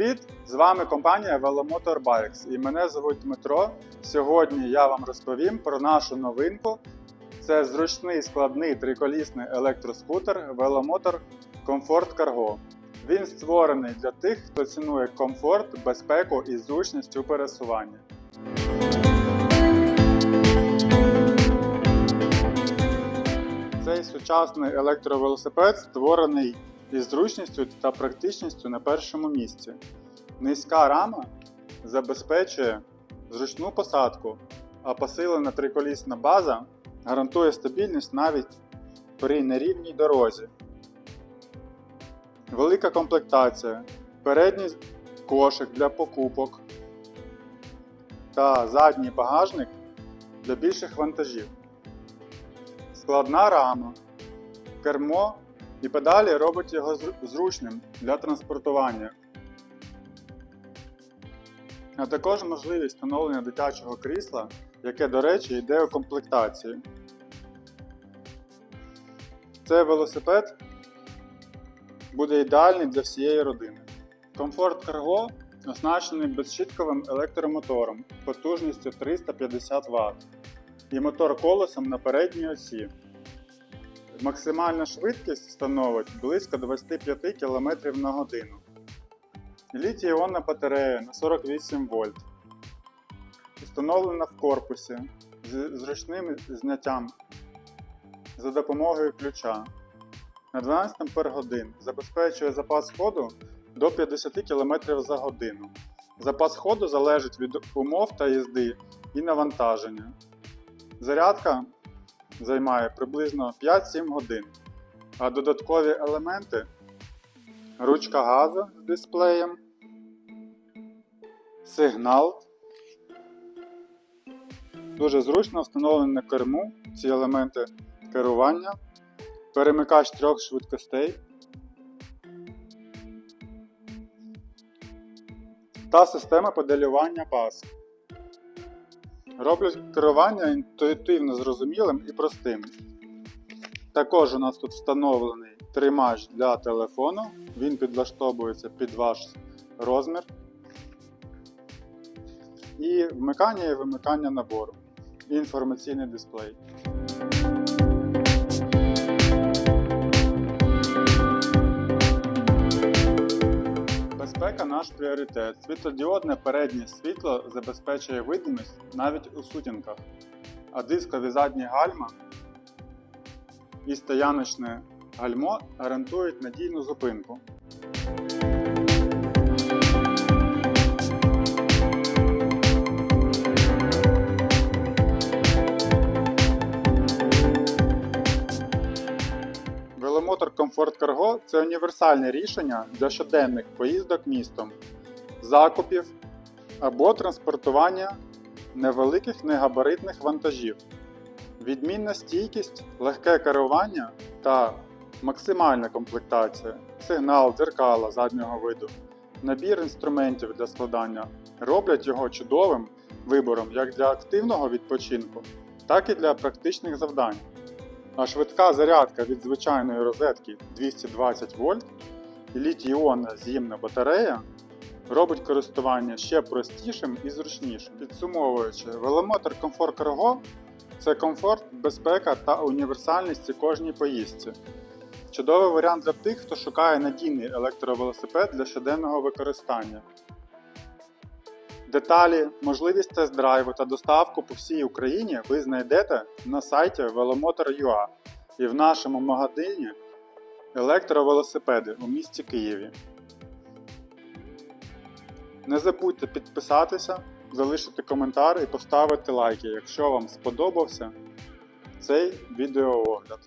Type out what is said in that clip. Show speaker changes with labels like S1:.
S1: Привіт! З вами компанія Velomotor Bikes і мене звуть Дмитро. Сьогодні я вам розповім про нашу новинку. Це зручний складний триколісний електроскутер Velomotor Comfort Cargo. Він створений для тих, хто цінує комфорт, безпеку і зручність у пересуванні. Цей сучасний електровелосипед створений із зручністю та практичністю на першому місці. Низька рама забезпечує зручну посадку, а посилена триколісна база гарантує стабільність навіть при нерівній дорозі. Велика комплектація, передній кошик для покупок та задній багажник для більших вантажів. Складна рама, кермо і педалі робить його зручним для транспортування. А також можливість встановлення дитячого крісла, яке, до речі, йде у комплектації. Цей велосипед буде ідеальний для всієї родини. Комфорт Cargo оснащений безщітковим електромотором потужністю 350 Вт і мотор колесом на передній осі. Максимальна швидкість становить близько 25 км на годину. Літій-іонна батарея на 48 вольт. Встановлена в корпусі з зручним зняттям за допомогою ключа. На 12 Ах забезпечує запас ходу до 50 км за годину. Запас ходу залежить від умов та їзди і навантаження. Зарядка займає приблизно 5-7 годин, а додаткові елементи? Ручка газу з дисплеєм, сигнал. Дуже зручно встановлені на керму ці елементи керування, перемикач трьох швидкостей. Та система педалювання пас. Роблять керування інтуїтивно зрозумілим і простим. Також у нас тут встановлений тримач для телефону, він підлаштовується під ваш розмір. І вмикання і вимикання набору. Інформаційний дисплей. Безпека наш пріоритет. Світлодіодне переднє світло забезпечує видимість навіть у сутінках, а дискові задні гальма і стояночне гальмо гарантують надійну зупинку. Веломотор Comfort Cargo – це універсальне рішення для щоденних поїздок містом, закупів або транспортування невеликих негабаритних вантажів. Відмінна стійкість, легке керування та максимальна комплектація, сигнал, дзеркала заднього виду, набір інструментів для складання роблять його чудовим вибором як для активного відпочинку, так і для практичних завдань. А швидка зарядка від звичайної розетки 220 вольт і літій-іонна з'ємна батарея робить користування ще простішим і зручнішим. Підсумовуючи, веломотор Comfort Cargo – це комфорт, безпека та універсальність у кожній поїздці. Чудовий варіант для тих, хто шукає надійний електровелосипед для щоденного використання. Деталі, можливість тест-драйву та доставку по всій Україні ви знайдете на сайті Velomotor.ua і в нашому магазині електровелосипеди у місті Києві. Не забудьте підписатися, залишити коментар і поставити лайки, якщо вам сподобався цей відеоогляд.